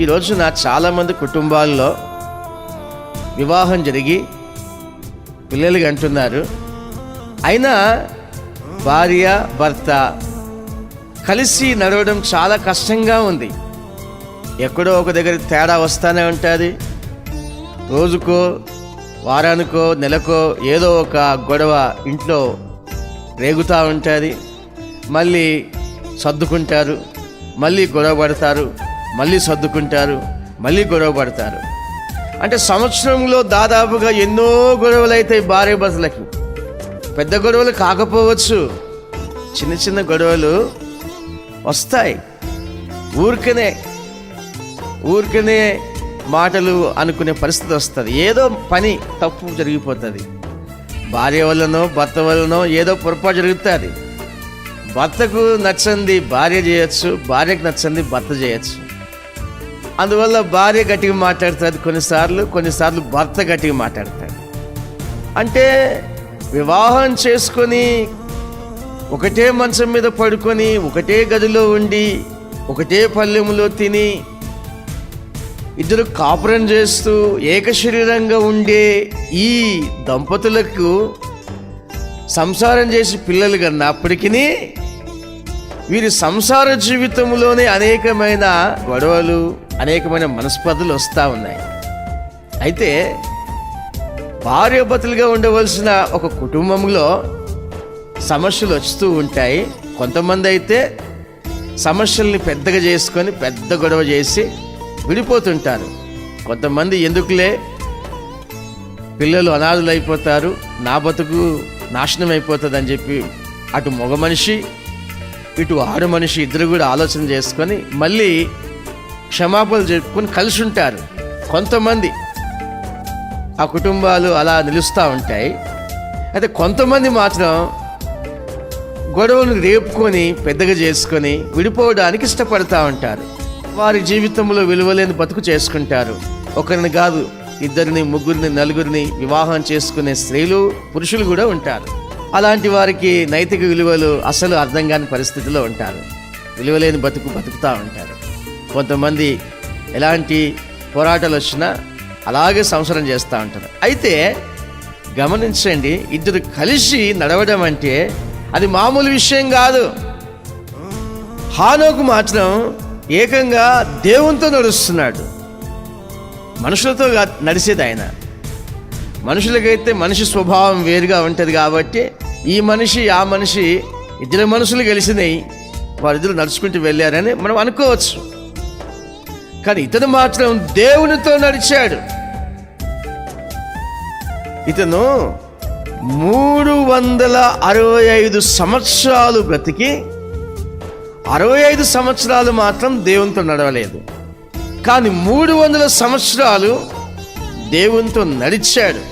ఈ రోజున చాలామంది కుటుంబాల్లో వివాహం జరిగి పిల్లలు అంటున్నారు. అయినా భార్య భర్త కలిసి నడవడం చాలా కష్టంగా ఉంది. ఎక్కడో ఒక దగ్గర తేడా వస్తానే ఉంటుంది. రోజుకో వారానికో నెలకో ఏదో ఒక గొడవ ఇంట్లో రేగుతూ ఉంటుంది. మళ్ళీ సర్దుకుంటారు. మళ్ళీ గొడవ పడతారు. మళ్ళీ సర్దుకుంటారు మళ్ళీ గొడవ పడతారు. అంటే సంవత్సరంలో దాదాపుగా ఎన్నో గొడవలు అవుతాయి భార్య భర్తలకి పెద్ద గొడవలు కాకపోవచ్చు. చిన్న చిన్న గొడవలు వస్తాయి. ఊరికనే ఊరికనే మాటలు అనుకునే పరిస్థితి వస్తుంది. ఏదో పని తప్పు జరిగిపోతుంది. భార్య వల్లనో భర్త వల్లనో ఏదో పొరపాటు జరుగుతుంది. భర్తకు నచ్చంది భార్య చేయొచ్చు భార్యకు నచ్చంది భర్త చేయొచ్చు. అందువల్ల భార్య గట్టిగా మాట్లాడుతుంది కొన్నిసార్లు కొన్నిసార్లు భర్త గట్టిగా మాట్లాడతాడు. అంటే వివాహం చేసుకొని ఒకటే మంచం మీద పడుకొని ఒకటే గదిలో ఉండి ఒకటే పల్లెములో తిని ఇద్దరు కాపురం చేస్తూ ఏకశరీరంగా ఉండే ఈ దంపతులకు సంసారం చేసి పిల్లలు కన్నప్పటికీ వీరి సంసార జీవితంలోనే అనేకమైన గొడవలు అనేకమైన మనస్పర్ధలు వస్తూ ఉన్నాయి. అయితే భార్యాభర్తలుగా ఉండవలసిన ఒక కుటుంబంలో సమస్యలు వస్తూ ఉంటాయి. కొంతమంది అయితే సమస్యల్ని పెద్దగా చేసుకొని పెద్ద గొడవ చేసి విడిపోతుంటారు. కొంతమంది ఎందుకులే? పిల్లలు అనాథులు అయిపోతారు నా బతుకు నాశనం అయిపోతుంది అని చెప్పి అటు మగ మనిషి ఇటు ఆడు మనిషి ఇద్దరు కూడా ఆలోచన చేసుకొని మళ్ళీ క్షమాపణలు చెప్పుకొని కలిసి ఉంటారు. కొంతమంది ఆ కుటుంబాలు అలా నిలుస్తూ ఉంటాయి. అయితే కొంతమంది మాత్రం గొడవలు రేపుకొని పెద్దగా చేసుకొని విడిపోవడానికి ఇష్టపడతా ఉంటారు. వారి జీవితంలో విలువలేని బతుకు చేసుకుంటారు. ఒకరిని కాదు ఇద్దరిని ముగ్గురిని నలుగురిని వివాహం చేసుకునే స్త్రీలు పురుషులు కూడా ఉంటారు. అలాంటి వారికి నైతిక విలువలు అసలు అర్థం కాని పరిస్థితిలో ఉంటారు. విలువలేని బతుకు బతుకుతూ ఉంటారు. కొంతమంది ఎలాంటి పోరాటాలు వచ్చినా అలాగే సంసారం చేస్తూ ఉంటారు. అయితే గమనించండి ఇద్దరు కలిసి నడవడం అంటే అది మామూలు విషయం కాదు. హానోకు మాత్రం ఏకంగా దేవునితో నడుస్తున్నాడు. మనుషులతో నడిచేది ఆయన. మనుషులకైతే మనిషి స్వభావం వేరుగా ఉంటుంది కాబట్టి ఈ మనిషి ఆ మనిషి ఇద్దరు మనుషులు కలిసినాయి వారిద్దరు నడుచుకుంటూ వెళ్ళారని మనం అనుకోవచ్చు. కానీ ఇతను మాత్రం దేవునితో నడిచాడు. ఇతను మూడు వందల అరవై ఐదు సంవత్సరాలు బ్రతికి అరవై ఐదు సంవత్సరాలు మాత్రం దేవునితో నడవలేదు. కానీ మూడు వందల సంవత్సరాలు దేవునితో నడిచాడు.